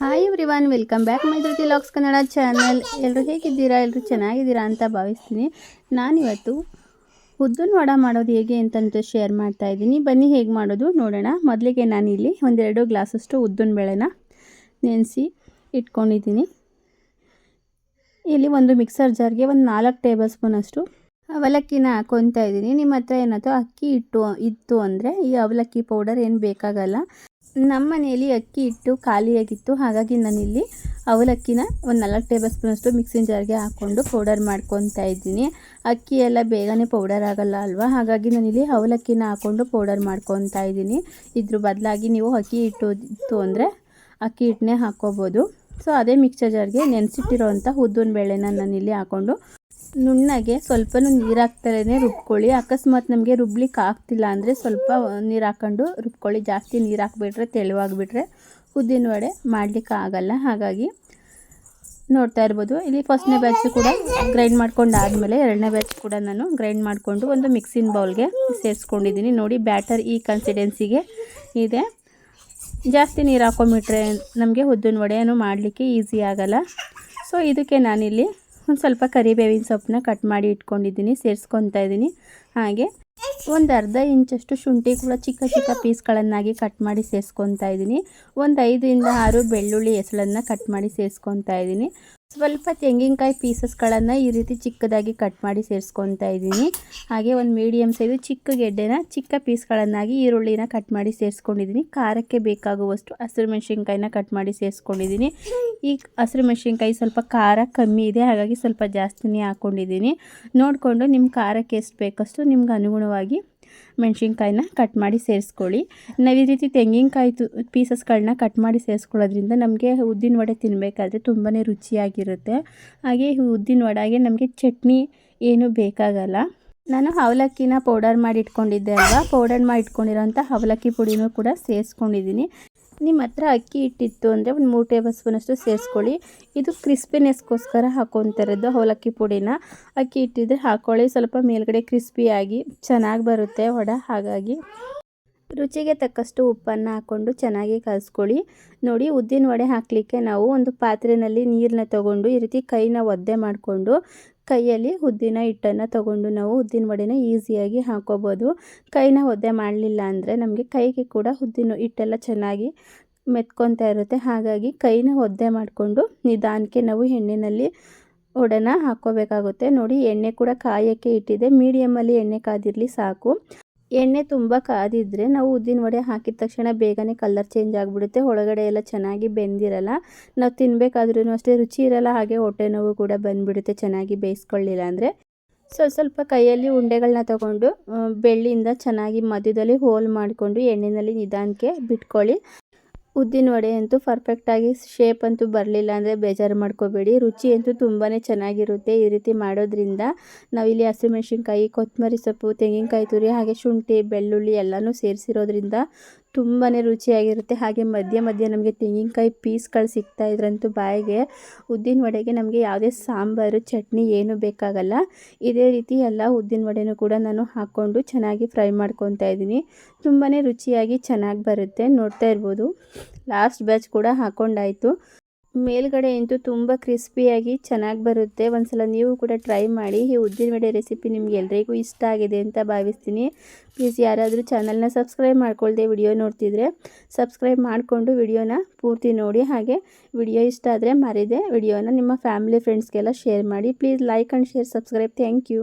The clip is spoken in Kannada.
Hi everyone welcome back my ಜೊತೆ ಲಾಕ್ಸ್ ಕನ್ನಡ ಚಾನಲ್ ಎಲ್ಲರೂ ಹೇಗಿದ್ದೀರಾ? ಎಲ್ಲರೂ ಚೆನ್ನಾಗಿದ್ದೀರಾ ಅಂತ ಭಾವಿಸ್ತೀನಿ. ನಾನಿವತ್ತು ಉದ್ದಿನ ವಡ ಮಾಡೋದು ಹೇಗೆ ಅಂತಂತ ಶೇರ್ ಮಾಡ್ತಾ ಇದ್ದೀನಿ. ಬನ್ನಿ ಹೇಗೆ ಮಾಡೋದು ನೋಡೋಣ. ಮೊದಲಿಗೆ ನಾನು ಇಲ್ಲಿ ಒಂದೆರಡು ಗ್ಲಾಸಷ್ಟು ಉದ್ದಿನ ಬೇಳೆನ ನೆನೆಸಿ ಇಟ್ಕೊಂಡಿದ್ದೀನಿ. ಇಲ್ಲಿ ಒಂದು ಮಿಕ್ಸರ್ ಜಾರ್ಗೆ ಒಂದು ನಾಲ್ಕು ಟೇಬಲ್ ಸ್ಪೂನಷ್ಟು ಅವಲಕ್ಕಿನ ಹಾಕೊತಾ ಇದ್ದೀನಿ. ನಿಮ್ಮ ಹತ್ರ ಏನಾದರೂ ಅಕ್ಕಿ ಇಟ್ಟು, ಇತ್ತು ಅಂದರೆ ಈ ಅವಲಕ್ಕಿ ಪೌಡರ್ ಏನು ಬೇಕಾಗಲ್ಲ. ನಮ್ಮ ಮನೆಯಲ್ಲಿ ಅಕ್ಕಿ ಹಿಟ್ಟು ಖಾಲಿಯಾಗಿತ್ತು. ಹಾಗಾಗಿ ನಾನಿಲ್ಲಿ ಅವಲಕ್ಕಿನ ಒಂದು ನಾಲ್ಕು ಟೇಬಲ್ ಸ್ಪೂನಷ್ಟು ಮಿಕ್ಸಿನ ಜಾರ್ಗೆ ಹಾಕ್ಕೊಂಡು ಪೌಡರ್ ಮಾಡ್ಕೊತಾ ಇದ್ದೀನಿ. ಅಕ್ಕಿ ಎಲ್ಲ ಬೇಗನೆ ಪೌಡರ್ ಆಗೋಲ್ಲ ಅಲ್ವಾ? ಹಾಗಾಗಿ ನಾನಿಲ್ಲಿ ಅವಲಕ್ಕಿನ ಹಾಕ್ಕೊಂಡು ಪೌಡರ್ ಮಾಡ್ಕೊತಾ ಇದ್ದೀನಿ. ಇದ್ರ ಬದಲಾಗಿ ನೀವು ಅಕ್ಕಿ ಹಿಟ್ಟು ಇತ್ತು ಅಂದರೆ ಅಕ್ಕಿ ಹಿಟ್ಟನ್ನೇ ಹಾಕ್ಕೋಬೋದು ಸೊ ಅದೇ ಮಿಕ್ಸರ್ ಜಾರ್ಗೆ ನೆನೆಸಿಟ್ಟಿರೋವಂಥ ಉದ್ದಿನ ಬೇಳೆನ ನಾನಿಲ್ಲಿ ಹಾಕ್ಕೊಂಡು ನುಣ್ಣಗೆ ಸ್ವಲ್ಪನೂ ನೀರು ಹಾಕ್ತಲೇ ರುಬ್ಕೊಳ್ಳಿ. ಅಕಸ್ಮಾತ್ ನಮಗೆ ರುಬ್ಲಿಕ್ಕೆ ಆಗ್ತಿಲ್ಲ ಅಂದರೆ ಸ್ವಲ್ಪ ನೀರು ಹಾಕ್ಕೊಂಡು ರುಬ್ಕೊಳ್ಳಿ. ಜಾಸ್ತಿ ನೀರು ಹಾಕ್ಬಿಟ್ರೆ ತೆಳುವಾಗಿಬಿಟ್ರೆ ಉದ್ದಿನ ವಡೆ ಮಾಡಲಿಕ್ಕೆ ಆಗಲ್ಲ ಹಾಗಾಗಿ ನೋಡ್ತಾ ಇರ್ಬೋದು. ಇಲ್ಲಿ ಫಸ್ಟ್ನೇ ಬ್ಯಾಚ್ ಕೂಡ ಗ್ರೈಂಡ್ ಮಾಡ್ಕೊಂಡು ಆದಮೇಲೆ ಎರಡನೇ ಬ್ಯಾಚ್ ಕೂಡ ನಾನು ಗ್ರೈಂಡ್ ಮಾಡಿಕೊಂಡು ಒಂದು ಮಿಕ್ಸಿನ ಬೌಲ್ಗೆ ಸೇರಿಸ್ಕೊಂಡಿದ್ದೀನಿ. ನೋಡಿ ಬ್ಯಾಟರ್ ಈ ಕನ್ಸಿಡೆನ್ಸಿಗೆ ಇದೆ. ಜಾಸ್ತಿ ನೀರು ಹಾಕೊಂಬಿಟ್ರೆ ನಮಗೆ ಉದ್ದಿನ ವಡೆಯನ್ನು ಮಾಡಲಿಕ್ಕೆ ಈಸಿ ಆಗಲ್ಲ. ಸೊ ಇದಕ್ಕೆ ನಾನಿಲ್ಲಿ ಒಂದು ಸ್ವಲ್ಪ ಕರಿಬೇವಿನ ಸೊಪ್ಪನ್ನ ಕಟ್ ಮಾಡಿ ಇಟ್ಕೊಂಡಿದ್ದೀನಿ, ಸೇರಿಸ್ಕೊತಾ ಇದ್ದೀನಿ. ಹಾಗೆ ಒಂದು ಅರ್ಧ ಇಂಚಷ್ಟು ಶುಂಠಿ ಕೂಡ ಚಿಕ್ಕ ಚಿಕ್ಕ ಪೀಸ್ಗಳನ್ನಾಗಿ ಕಟ್ ಮಾಡಿ ಸೇರಿಸ್ಕೊತಾ ಇದ್ದೀನಿ. ಒಂದು ಐದರಿಂದ ಆರು ಬೆಳ್ಳುಳ್ಳಿ ಹೆಸಳನ್ನು ಕಟ್ ಮಾಡಿ ಸೇರಿಸ್ಕೊತಾ ಇದ್ದೀನಿ. ಸ್ವಲ್ಪ ತೆಂಗಿನಕಾಯಿ ಪೀಸಸ್ಗಳನ್ನು ಈ ರೀತಿ ಚಿಕ್ಕದಾಗಿ ಕಟ್ ಮಾಡಿ ಸೇರಿಸ್ಕೊತಾ ಇದ್ದೀನಿ. ಹಾಗೆ ಒಂದು ಮೀಡಿಯಮ್ ಸೈಜು ಚಿಕ್ಕ ಗೆಡ್ಡೆನ ಚಿಕ್ಕ ಪೀಸ್ಗಳನ್ನಾಗಿ ಈರುಳ್ಳಿನ ಕಟ್ ಮಾಡಿ ಸೇರಿಸ್ಕೊಂಡಿದ್ದೀನಿ. ಖಾರಕ್ಕೆ ಬೇಕಾಗುವಷ್ಟು ಹಸಿರು ಮೆಣಸಿನ್ಕಾಯಿನ ಕಟ್ ಮಾಡಿ ಸೇರಿಸ್ಕೊಂಡಿದ್ದೀನಿ. ಈ ಹಸಿರು ಮೆಣಸಿನ್ಕಾಯಿ ಸ್ವಲ್ಪ ಖಾರ ಕಮ್ಮಿ ಇದೆ, ಹಾಗಾಗಿ ಸ್ವಲ್ಪ ಜಾಸ್ತಿನೇ ಹಾಕ್ಕೊಂಡಿದ್ದೀನಿ ನೋಡಿಕೊಂಡು ನಿಮ್ಮ ಖಾರಕ್ಕೆ ಎಷ್ಟು ಬೇಕಷ್ಟು ನಿಮ್ಗೆ ಅನುಗುಣವಾಗಿ ಮೆಣಸಿನ್ಕಾಯಿನ ಕಟ್ ಮಾಡಿ ಸೇರಿಸ್ಕೊಳ್ಳಿ. ನಾವು ಈ ರೀತಿ ತೆಂಗಿನಕಾಯಿ ಪೀಸಸ್ಗಳನ್ನ ಕಟ್ ಮಾಡಿ ಸೇರಿಸ್ಕೊಳ್ಳೋದ್ರಿಂದ ನಮಗೆ ಉದ್ದಿನ ವಡೆ ತಿನ್ನಬೇಕಾದ್ರೆ ತುಂಬಾ ರುಚಿಯಾಗಿರುತ್ತೆ. ಹಾಗೆ ಉದ್ದಿನ ವಡೆಗೆ ನಮಗೆ ಚಟ್ನಿ ಏನೂ ಬೇಕಾಗಲ್ಲ. ನಾನು ಅವಲಕ್ಕಿನ ಪೌಡರ್ ಮಾಡಿ ಇಟ್ಕೊಂಡಿದ್ದೆ ಅಲ್ವಾ? ಪೌಡರ್ ಮಾಡಿ ಇಟ್ಕೊಂಡಿರೋಂಥ ಅವಲಕ್ಕಿ ಪುಡಿನೂ ಕೂಡ ಸೇರಿಸ್ಕೊಂಡಿದ್ದೀನಿ. ನಿಮ್ಮ ಹತ್ರ ಅಕ್ಕಿ ಹಿಟ್ಟಿತ್ತು ಅಂದರೆ ಒಂದು ಮೂರು ಟೇಬಲ್ ಸ್ಪೂನಷ್ಟು ಸೇರಿಸ್ಕೊಳ್ಳಿ. ಇದು ಕ್ರಿಸ್ಪಿನೆಸ್ಗೋಸ್ಕರ ಹಾಕೊತಿರೋದು ಅವಲಕ್ಕಿ ಪುಡಿನ. ಅಕ್ಕಿ ಇಟ್ಟಿದ್ರೆ ಹಾಕ್ಕೊಳ್ಳಿ ಸ್ವಲ್ಪ ಮೇಲ್ಗಡೆ ಕ್ರಿಸ್ಪಿಯಾಗಿ ಚೆನ್ನಾಗಿ ಬರುತ್ತೆ ವಡೆ, ಹಾಗಾಗಿ. ರುಚಿಗೆ ತಕ್ಕಷ್ಟು ಉಪ್ಪನ್ನು ಹಾಕ್ಕೊಂಡು ಚೆನ್ನಾಗಿ ಕಲಿಸ್ಕೊಳ್ಳಿ. ನೋಡಿ, ಉದ್ದಿನ ವಡೆ ಹಾಕಲಿಕ್ಕೆ ನಾವು ಒಂದು ಪಾತ್ರೆಯಲ್ಲಿ ನೀರನ್ನ ತಗೊಂಡು ಈ ರೀತಿ ಕೈನ ಒದ್ದೆ ಮಾಡಿಕೊಂಡು ಕೈಯಲ್ಲಿ ಉದ್ದಿನ ಹಿಟ್ಟನ್ನು ತಗೊಂಡು ನಾವು ಉದ್ದಿನ ವಡೆನ ಈಸಿಯಾಗಿ ಹಾಕೋಬೋದು. ಕೈನ ಒದ್ದೆ ಮಾಡಲಿಲ್ಲ ಅಂದರೆ ನಮಗೆ ಕೈಗೆ ಕೂಡ ಉದ್ದಿನ ಹಿಟ್ಟೆಲ್ಲ ಚೆನ್ನಾಗಿ ಮೆತ್ಕೊತಾ ಇರುತ್ತೆ. ಹಾಗಾಗಿ ಕೈನ ಒದ್ದೆ ಮಾಡಿಕೊಂಡು ನಿಧಾನಕ್ಕೆ ನಾವು ಎಣ್ಣೆಯಲ್ಲಿ ಒಡೆನ ಹಾಕ್ಕೋಬೇಕಾಗುತ್ತೆ ನೋಡಿ, ಎಣ್ಣೆ ಕೂಡ ಕಾಯೋಕ್ಕೆ ಇಟ್ಟಿದೆ. ಮೀಡಿಯಮಲ್ಲಿ ಎಣ್ಣೆ ಕಾದಿರಲಿ ಸಾಕು. ಎಣ್ಣೆ ತುಂಬ ಕಾದಿದ್ದರೆ ನಾವು ಉದ್ದಿನ ವಡೆ ಹಾಕಿದ ತಕ್ಷಣ ಬೇಗನೆ ಕಲರ್ ಚೇಂಜ್ ಆಗಿಬಿಡುತ್ತೆ. ಒಳಗಡೆ ಎಲ್ಲ ಚೆನ್ನಾಗಿ ಬೆಂದಿರಲ್ಲ. ನಾವು ತಿನ್ನಬೇಕಾದ್ರೂ ಅಷ್ಟೇ ರುಚಿ ಇರಲ್ಲ, ಹಾಗೆ ಹೊಟ್ಟೆ ನೋವು ಕೂಡ ಬಂದುಬಿಡುತ್ತೆ ಚೆನ್ನಾಗಿ ಬೇಯಿಸ್ಕೊಳ್ಳಿಲ್ಲ ಅಂದರೆ. ಸ್ವಲ್ಪ ಸ್ವಲ್ಪ ಕೈಯಲ್ಲಿ ಉಂಡೆಗಳನ್ನ ತಗೊಂಡು ಬೆಳ್ಳಿಯಿಂದ ಚೆನ್ನಾಗಿ ಮಧ್ಯದಲ್ಲಿ ಹೋಲ್ ಮಾಡಿಕೊಂಡು ಎಣ್ಣೆಯಲ್ಲಿ ನಿಧಾನಕ್ಕೆ ಬಿಟ್ಕೊಳ್ಳಿ. ಉದ್ದಿನ ವಡೆ ಅಂತೂ ಪರ್ಫೆಕ್ಟಾಗಿ ಶೇಪ್ ಅಂತೂ ಬರಲಿಲ್ಲ ಅಂದರೆ ಬೇಜಾರು ಮಾಡ್ಕೋಬೇಡಿ. ರುಚಿ ಅಂತೂ ತುಂಬಾ ಚೆನ್ನಾಗಿರುತ್ತೆ ಈ ರೀತಿ ಮಾಡೋದ್ರಿಂದ. ನಾವಿಲ್ಲಿ ಹಸಿಮೆಣ್ಸಿನ್ಕಾಯಿ ಕೊತ್ತಂಬರಿ ಸೊಪ್ಪು, ತೆಂಗಿನಕಾಯಿ ತುರಿ, ಹಾಗೆ ಶುಂಠಿ, ಬೆಳ್ಳುಳ್ಳಿ ಎಲ್ಲನೂ ಸೇರಿಸಿರೋದ್ರಿಂದ ತುಂಬಾ ರುಚಿಯಾಗಿರುತ್ತೆ. ಹಾಗೆ ಮಧ್ಯೆ ಮಧ್ಯೆ ನಮಗೆ ತೆಂಗಿನಕಾಯಿ ಪೀಸ್ಗಳು ಸಿಗ್ತಾ ಇದ್ರಂತೂ ಬಾಯಿಗೆ. ಉದ್ದಿನ ವಡೆಗೆ ನಮಗೆ ಯಾವುದೇ ಸಾಂಬಾರು, ಚಟ್ನಿ ಏನೂ ಬೇಕಾಗಲ್ಲ. ಇದೇ ರೀತಿ ಎಲ್ಲ ಉದ್ದಿನ ವಡೆನೂ ಕೂಡ ನಾನು ಹಾಕ್ಕೊಂಡು ಚೆನ್ನಾಗಿ ಫ್ರೈ ಮಾಡ್ಕೊತಾ ಇದ್ದೀನಿ. ತುಂಬಾ ರುಚಿಯಾಗಿ ಚೆನ್ನಾಗಿ ಬರುತ್ತೆ. ನೋಡ್ತಾ ಇರ್ಬೋದು. ಲಾಸ್ಟ್ ಬ್ಯಾಚ್ ಕೂಡ ಹಾಕ್ಕೊಂಡಾಯಿತು ಮೇಲ್ಗಡೆ ಅಂತೂ ತುಂಬ ಕ್ರಿಸ್ಪಿಯಾಗಿ ಚೆನ್ನಾಗಿ ಬರುತ್ತೆ. ಒಂದ್ಸಲ ನೀವು ಕೂಡ ಟ್ರೈ ಮಾಡಿ. ಈ ಉದ್ದಿನ ವಡೆ ರೆಸಿಪಿ ನಿಮ್ಗೆ ಎಲ್ರಿಗೂ ಇಷ್ಟ ಆಗಿದೆ ಅಂತ ಭಾವಿಸ್ತೀನಿ. ಪ್ಲೀಸ್ ಯಾರಾದರೂ ಚಾನಲ್ನ ಸಬ್ಸ್ಕ್ರೈಬ್ ಮಾಡ್ಕೊಳ್ದೆ ವಿಡಿಯೋ ನೋಡ್ತಿದ್ರೆ ಸಬ್ಸ್ಕ್ರೈಬ್ ಮಾಡಿಕೊಂಡು ವಿಡಿಯೋನ ಪೂರ್ತಿ ನೋಡಿ. ಹಾಗೆ ವಿಡಿಯೋ ಇಷ್ಟ ಆದರೆ ಮರಿದೆ ವಿಡಿಯೋನ ನಿಮ್ಮ ಫ್ಯಾಮಿಲಿ ಫ್ರೆಂಡ್ಸ್ಗೆಲ್ಲ ಶೇರ್ ಮಾಡಿ. Please like and share subscribe thank you